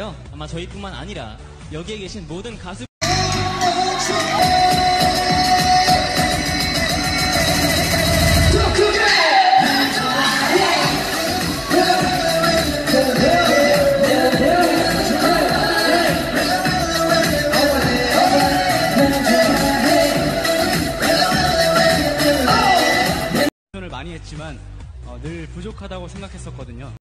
있는데요. 아마 저희뿐만 아니라 여기에 계신 모든 가수 많이 했지만 어, 늘 부족하다고 생각했었거든요.